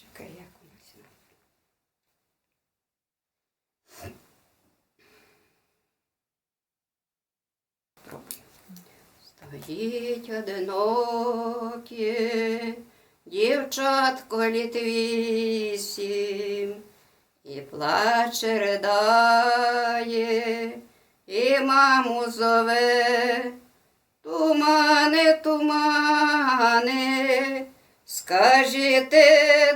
Чекай, як вона Пробуй. Стоїть одинокі, дівчатко літ вісім, і плаче ридає, і маму зове, тумани, тумани, скажіть,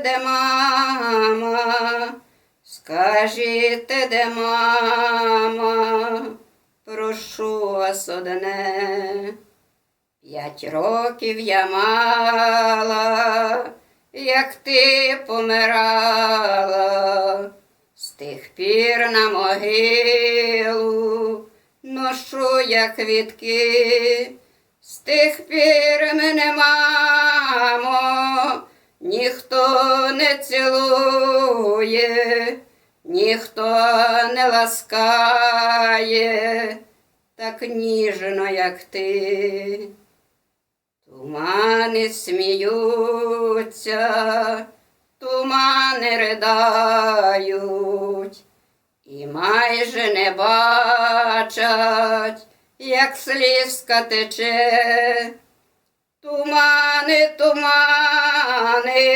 де мама, скажіть, де мама, прошу вас одне. П'ять років я мала, як ти помирала, з тих пір на могилу ношу я квітки, з тих пір мене, мамо, ніхто не цілує, ніхто не ласкає, так ніжно, як ти. Тумани сміються, тумани ридають, і майже не бачать, як слізка тече. Тумани, тумани,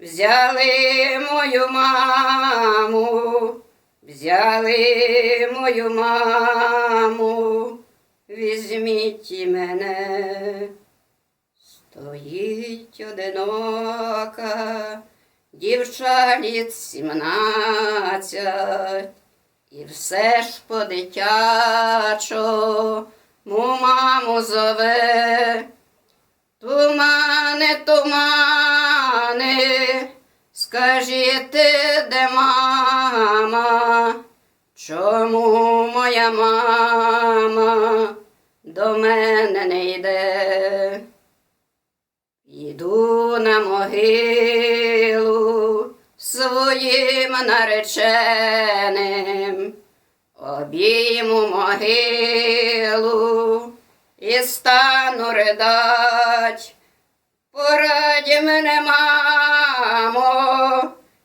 взяли мою маму, взяли мою маму, візьміть мене. Стоїть одинока, дівча літ сімнадцять, і все ж по-дитячо му маму зове. Тумани, тумани, скажіть, де мама, чому моя мама до мене не йде? Іду на могилу своїм нареченим, обійму могилу і стану ридать. Порадь мене, мамо,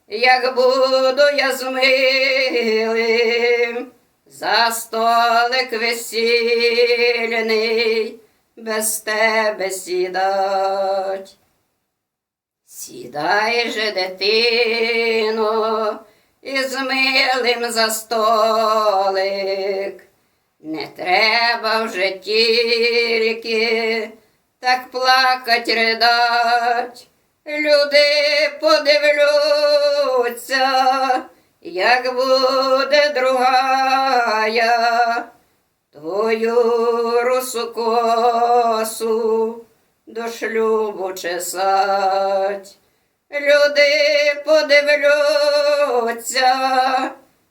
як буду я з милим, за столик весільний, без тебе сідать. Сідай же, дитино, із милим за столик. Не треба вже тільки так плакать ридать. Люди подивлються, як буде другая твою русу косу до шлюбу чесать. Люди подивлються,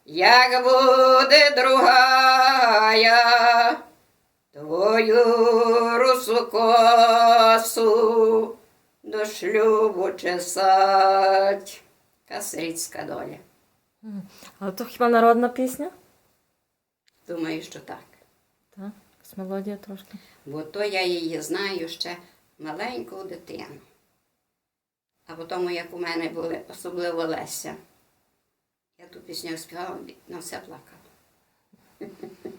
як буде другая твою русу косу до шлюбу чесать. Касрицька доля. Але то хіба народна пісня? Думаю, що так. Так, якась мелодія трошки. Бо то я її знаю ще маленьку дитину. А потім, як у мене були, особливо Леся, я ту пісню співала, на все плакала.